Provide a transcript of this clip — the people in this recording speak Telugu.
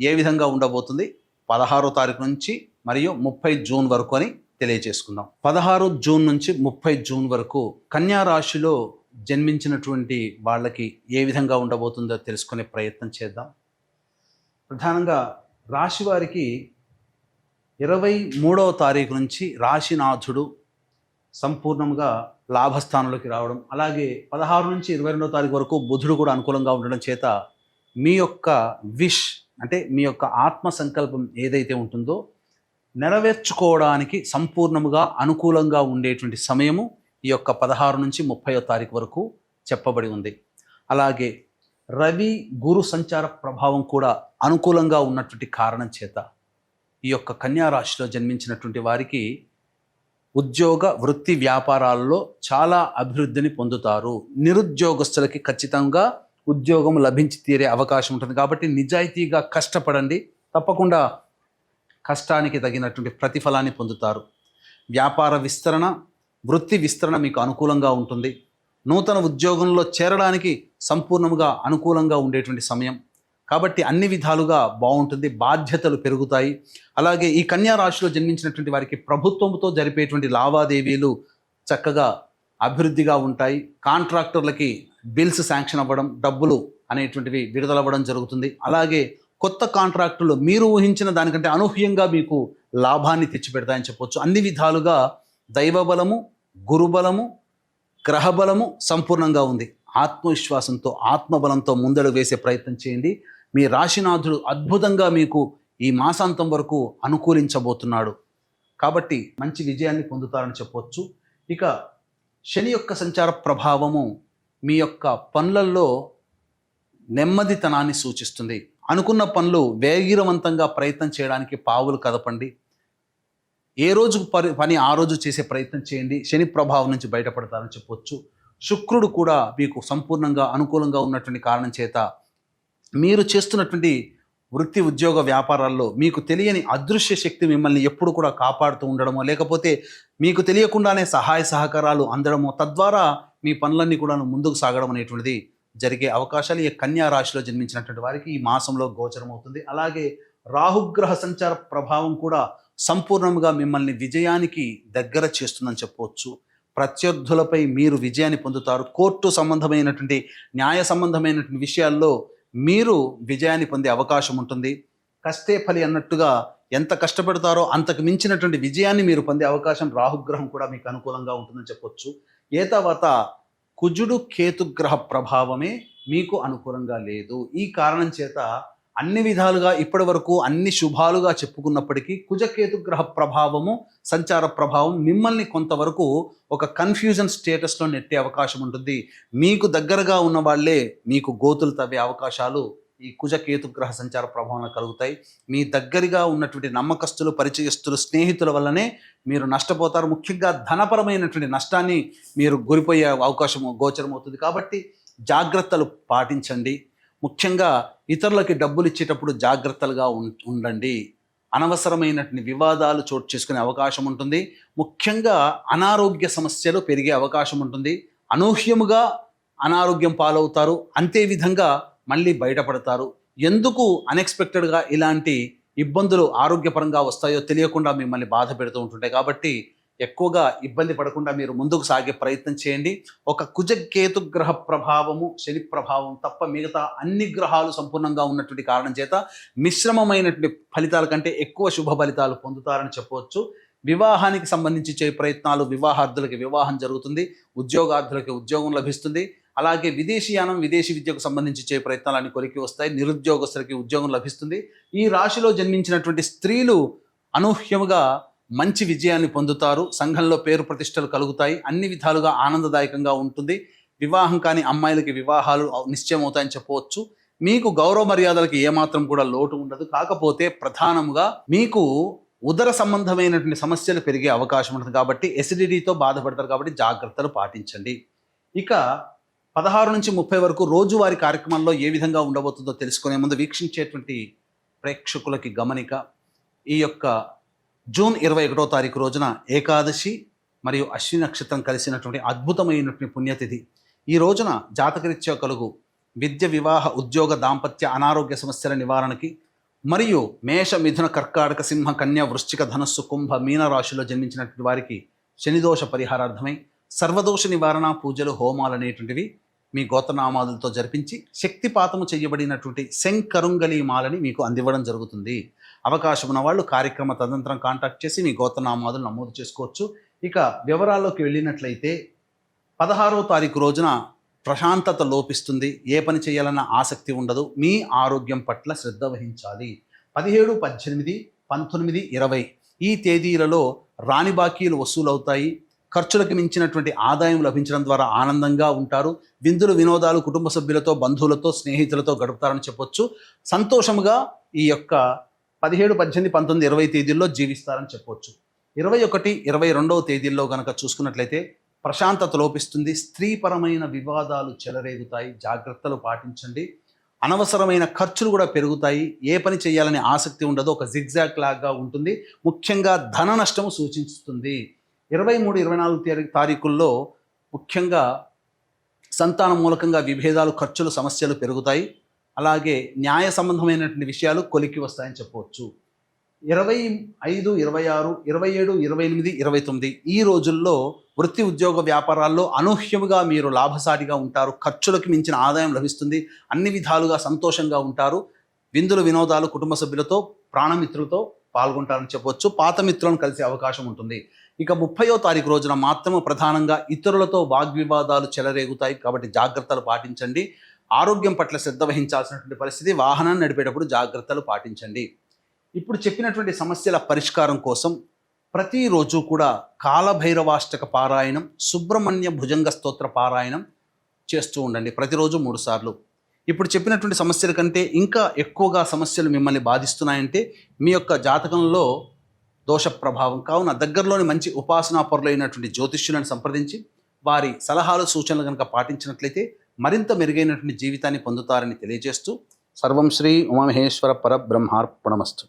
ఏ విధంగా ఉండబోతుంది? పదహారో తారీఖు నుంచి మరియు ముప్పై జూన్ వరకు అని తెలియజేసుకుందాం పదహారు జూన్ నుంచి ముప్పై జూన్ వరకు కన్యా రాశిలో జన్మించినటువంటి వాళ్ళకి ఏ విధంగా ఉండబోతుందో తెలుసుకునే ప్రయత్నం చేద్దాం. ప్రధానంగా రాశి వారికి ఇరవై మూడవ తారీఖు నుంచి రాశినాథుడు సంపూర్ణంగా లాభస్థానంలోకి రావడం అలాగే పదహారు నుంచి ఇరవై రెండవ తారీఖు వరకు బుధుడు కూడా అనుకూలంగా ఉండడం చేత మీ యొక్క విష్ అంటే మీ యొక్క ఆత్మ సంకల్పం ఏదైతే ఉంటుందో నెరవేర్చుకోవడానికి సంపూర్ణముగా అనుకూలంగా ఉండేటువంటి సమయము ఈ యొక్క పదహారు నుంచి ముప్పయో తారీఖు వరకు చెప్పబడి ఉంది. అలాగే రవి గురు సంచార ప్రభావం కూడా అనుకూలంగా ఉన్నటువంటి కారణం చేత ఈ యొక్క కన్యా రాశిలో జన్మించినటువంటి వారికి ఉద్యోగ వృత్తి వ్యాపారాల్లో చాలా అభివృద్ధిని పొందుతారు. నిరుద్యోగస్తులకి ఖచ్చితంగా ఉద్యోగం లభించి తీరే అవకాశం ఉంటుంది. కాబట్టి నిజాయితీగా కష్టపడండి. తప్పకుండా కష్టానికి తగినటువంటి ప్రతిఫలాన్ని పొందుతారు. వ్యాపార విస్తరణ వృత్తి విస్తరణ మీకు అనుకూలంగా ఉంటుంది. నూతన ఉద్యోగంలో చేరడానికి సంపూర్ణంగా అనుకూలంగా ఉండేటువంటి సమయం. కాబట్టి అన్ని విధాలుగా బాగుంటుంది. బాధ్యతలు పెరుగుతాయి. అలాగే ఈ కన్యా రాశిలో జన్మించినటువంటి వారికి ప్రభుత్వంతో జరిపేటువంటి లావాదేవీలు చక్కగా అభివృద్ధిగా ఉంటాయి. కాంట్రాక్టర్లకి బిల్స్ శాంక్షన్ అవ్వడం డబ్బులు అనేటువంటివి విడుదలవ్వడం జరుగుతుంది. అలాగే కొత్త కాంట్రాక్టులు మీరు ఊహించిన దానికంటే అనూహ్యంగా మీకు లాభాన్ని తెచ్చిపెడతాయని చెప్పొచ్చు. అన్ని విధాలుగా దైవబలము గురుబలము గ్రహబలము సంపూర్ణంగా ఉంది. ఆత్మవిశ్వాసంతో ఆత్మబలంతో ముందడుగు వేసే ప్రయత్నం చేయండి. మీ రాశినాథుడు అద్భుతంగా మీకు ఈ మాసాంతం వరకు అనుకూలించబోతున్నాడు. కాబట్టి మంచి విజయాన్ని పొందుతారని చెప్పొచ్చు. ఇక శని యొక్క సంచార ప్రభావము మీ యొక్క పనులలో నెమ్మదితనాన్ని సూచిస్తుంది. అనుకున్న పనులు వేగిరవంతంగా ప్రయత్నం చేయడానికి పావులు కదపండి. ఏ రోజు పని పని ఆ రోజు చేసే ప్రయత్నం చేయండి. శని ప్రభావం నుంచి బయటపడతారని చెప్పొచ్చు. శుక్రుడు కూడా మీకు సంపూర్ణంగా అనుకూలంగా ఉన్నటువంటి కారణం చేత మీరు చేస్తున్నటువంటి వృత్తి ఉద్యోగ వ్యాపారాల్లో మీకు తెలియని అదృశ్య శక్తి మిమ్మల్ని ఎప్పుడు కూడా కాపాడుతూ ఉండడమో లేకపోతే మీకు తెలియకుండానే సహాయ సహకారాలు అందడమో తద్వారా మీ పనులన్నీ కూడా ముందుకు సాగడం అనేటువంటిది జరిగే అవకాశాలు ఈ కన్యా రాశిలో జన్మించినటువంటి వారికి ఈ మాసంలో గోచరం అవుతుంది. అలాగే రాహుగ్రహ సంచార ప్రభావం కూడా సంపూర్ణంగా మిమ్మల్ని విజయానికి దగ్గర చేస్తుందని చెప్పవచ్చు. ప్రత్యర్థులపై మీరు విజయాన్ని పొందుతారు. కోర్టు సంబంధమైనటువంటి న్యాయ సంబంధమైనటువంటి విషయాల్లో మీరు విజయాన్ని పొందే అవకాశం ఉంటుంది. కష్టే ఫలి అన్నట్టుగా ఎంత కష్టపడతారో అంతకు మించినటువంటి విజయాన్ని మీరు పొందే అవకాశం రాహుగ్రహం కూడా మీకు అనుకూలంగా ఉంటుందని చెప్పొచ్చు. ఏ కుజుడు కేతుగ్రహ ప్రభావమే మీకు అనుకూలంగా లేదు. ఈ కారణం చేత అన్ని విధాలుగా ఇప్పటి వరకు అన్ని శుభాలుగా చెప్పుకున్నప్పటికీ కుజకేతుగ్రహ ప్రభావము సంచార ప్రభావం మిమ్మల్ని కొంతవరకు ఒక కన్ఫ్యూజన్ స్టేటస్లో నెట్టే అవకాశం ఉంటుంది. మీకు దగ్గరగా ఉన్న వాళ్ళే మీకు గోతులు తవ్వే అవకాశాలు ఈ కుజకేతు గ్రహ సంచార ప్రభావం కలుగుతాయి. మీ దగ్గరగా ఉన్నటువంటి నమ్మకస్తులు పరిచయస్తులు స్నేహితుల వల్లనే మీరు నష్టపోతారు. ముఖ్యంగా ధనపరమైనటువంటి నష్టాన్ని మీరు గురిపోయే అవకాశం గోచరం అవుతుంది. కాబట్టి జాగ్రత్తలు పాటించండి. ముఖ్యంగా ఇతరులకి డబ్బులు ఇచ్చేటప్పుడు జాగ్రత్తలుగా ఉం- ఉండండి. అనవసరమైనటువంటి వివాదాలు చోటు చేసుకునే అవకాశం ఉంటుంది. ముఖ్యంగా అనారోగ్య సమస్యలు పెరిగే అవకాశం ఉంటుంది. అనూహ్యముగా అనారోగ్యం పాలవుతారు. అంతే విధంగా మళ్ళీ బయటపడతారు. ఎందుకు అన్ఎక్స్పెక్టెడ్గా ఇలాంటి ఇబ్బందులు ఆరోగ్యపరంగా వస్తాయో తెలియకుండా మిమ్మల్ని బాధ పెడుతూ ఉంటుంటాయి. కాబట్టి ఎక్కువగా ఇబ్బంది పడకుండా మీరు ముందుకు సాగే ప్రయత్నం చేయండి. ఒక కుజకేతు గ్రహ ప్రభావము శని ప్రభావం తప్ప మిగతా అన్ని గ్రహాలు సంపూర్ణంగా ఉన్నటువంటి కారణం చేత మిశ్రమమైనటువంటి ఫలితాల కంటే ఎక్కువ శుభ ఫలితాలు పొందుతారని చెప్పవచ్చు. వివాహానికి సంబంధించి చే ప్రయత్నాలు వివాహార్థులకి వివాహం జరుగుతుంది. ఉద్యోగార్థులకి ఉద్యోగం లభిస్తుంది. అలాగే విదేశీయానం విదేశీ విద్యకు సంబంధించి చే ప్రయత్నాలన్నీ కొరికి వస్తాయి. నిరుద్యోగస్తులకి ఉద్యోగం లభిస్తుంది. ఈ రాశిలో జన్మించినటువంటి స్త్రీలు అనూహ్యముగా మంచి విజయాన్ని పొందుతారు. సంఘంలో పేరు ప్రతిష్టలు కలుగుతాయి. అన్ని విధాలుగా ఆనందదాయకంగా ఉంటుంది. వివాహం కాని అమ్మాయిలకి వివాహాలు నిశ్చయం అవుతాయని చెప్పవచ్చు. మీకు గౌరవ మర్యాదలకి ఏమాత్రం కూడా లోటు ఉండదు. కాకపోతే ప్రధానంగా మీకు ఉదర సంబంధమైనటువంటి సమస్యలు పెరిగే అవకాశం ఉంటుంది. కాబట్టి ఎసిడిటీతో బాధపడతారు కాబట్టి జాగ్రత్తలు పాటించండి. ఇక పదహారు నుంచి ముప్పై వరకు రోజువారీ కార్యక్రమాల్లో ఏ విధంగా ఉండబోతుందో తెలుసుకునే ముందు వీక్షించేటువంటి ప్రేక్షకులకి గమనిక. ఈ యొక్క జూన్ ఇరవై ఒకటో తారీఖు రోజున ఏకాదశి మరియు అశ్విని నక్షత్రం కలిసినటువంటి అద్భుతమైనటువంటి పుణ్యతిథి. ఈ రోజున జాతకరీత్యా కలుగు విద్య వివాహ ఉద్యోగ దాంపత్య అనారోగ్య సమస్యల నివారణకి మరియు మేష మిథున కర్కాటక సింహ కన్య వృశ్చిక ధనస్సు కుంభ మీన రాశిలో జన్మించినటువంటి వారికి శనిదోష పరిహారార్థమై సర్వదోష నివారణ పూజలు హోమాలు అనేటువంటివి మీ గోతనామాదులతో జరిపించి శక్తిపాతము చేయబడినటువంటి శంకరుంగలి మాలని మీకు అందివ్వడం జరుగుతుంది. అవకాశం ఉన్న వాళ్ళు కార్యక్రమ తదంతరం కాంటాక్ట్ చేసి మీ గోతనామాదులు నమోదు చేసుకోవచ్చు. ఇక వివరాల్లోకి వెళ్ళినట్లయితే పదహారవ తారీఖు రోజున ప్రశాంతత లోపిస్తుంది. ఏ పని చేయాలన్న ఆసక్తి ఉండదు. మీ ఆరోగ్యం పట్ల శ్రద్ధ వహించాలి. పదిహేడు పద్దెనిమిది పంతొమ్మిది ఇరవై ఈ తేదీలలో రాణి బాకీలు వసూలవుతాయి. ఖర్చులకు మించినటువంటి ఆదాయం లభించడం ద్వారా ఆనందంగా ఉంటారు. విందులు వినోదాలు కుటుంబ సభ్యులతో బంధువులతో స్నేహితులతో గడుపుతారని చెప్పొచ్చు. సంతోషముగా ఈ యొక్క పదిహేడు పద్దెనిమిది పంతొమ్మిది ఇరవై తేదీల్లో జీవిస్తారని చెప్పొచ్చు. ఇరవై ఒకటి ఇరవై రెండవ తేదీల్లో కనుక చూసుకున్నట్లయితే ప్రశాంతత లోపిస్తుంది. స్త్రీపరమైన వివాదాలు చెలరేగుతాయి. జాగ్రత్తలు పాటించండి. అనవసరమైన ఖర్చులు కూడా పెరుగుతాయి. ఏ పని చేయాలని ఆసక్తి ఉండదు. ఒక జిగ్జాక్ లాగా ఉంటుంది. ముఖ్యంగా ధన నష్టము సూచిస్తుంది. ఇరవై మూడు ఇరవై నాలుగు తారీ- తారీఖుల్లో ముఖ్యంగా సంతానం మూలకంగా విభేదాలు ఖర్చులు సమస్యలు పెరుగుతాయి. అలాగే న్యాయ సంబంధమైనటువంటి విషయాలు కొలికి వస్తాయని చెప్పవచ్చు. ఇరవై ఐదు ఇరవై ఆరు ఇరవై ఏడు ఇరవై ఎనిమిది ఇరవై తొమ్మిది ఈ రోజుల్లో వృత్తి ఉద్యోగ వ్యాపారాల్లో అనూహ్యముగా మీరు లాభసాటిగా ఉంటారు. ఖర్చులకు మించిన ఆదాయం లభిస్తుంది. అన్ని విధాలుగా సంతోషంగా ఉంటారు. విందులు వినోదాలు కుటుంబ సభ్యులతో ప్రాణమిత్రులతో పాల్గొంటారని చెప్పవచ్చు. పాత మిత్రులను కలిసే అవకాశం ఉంటుంది. ఇక ముప్పయో తారీఖు రోజున మాత్రము ప్రధానంగా ఇతరులతో వాగ్వివాదాలు చెలరేగుతాయి. కాబట్టి జాగ్రత్తలు పాటించండి. ఆరోగ్యం పట్ల శ్రద్ధ వహించాల్సినటువంటి పరిస్థితి వాహనాన్ని నడిపేటప్పుడు జాగ్రత్తలు పాటించండి. ఇప్పుడు చెప్పినటువంటి సమస్యల పరిష్కారం కోసం ప్రతిరోజు కూడా కాలభైరవాష్టక పారాయణం సుబ్రహ్మణ్య భుజంగ స్తోత్ర పారాయణం చేస్తూ ఉండండి ప్రతిరోజు మూడుసార్లు ఇప్పుడు చెప్పినటువంటి సమస్యల కంటే ఇంకా ఎక్కువగా సమస్యలు మిమ్మల్ని బాధిస్తున్నాయంటే మీ యొక్క జాతకంలో దోష ప్రభావం కావున దగ్గరలోని మంచి ఉపాసనా పరులైనటువంటి జ్యోతిష్యులను సంప్రదించి వారి సలహాలు సూచనలు కనుక పాటించినట్లయితే మరింత మెరుగైనటువంటి జీవితాన్ని పొందుతారని తెలియజేస్తూ సర్వం శ్రీ ఉమామహేశ్వర పరబ్రహ్మార్పణమస్తు.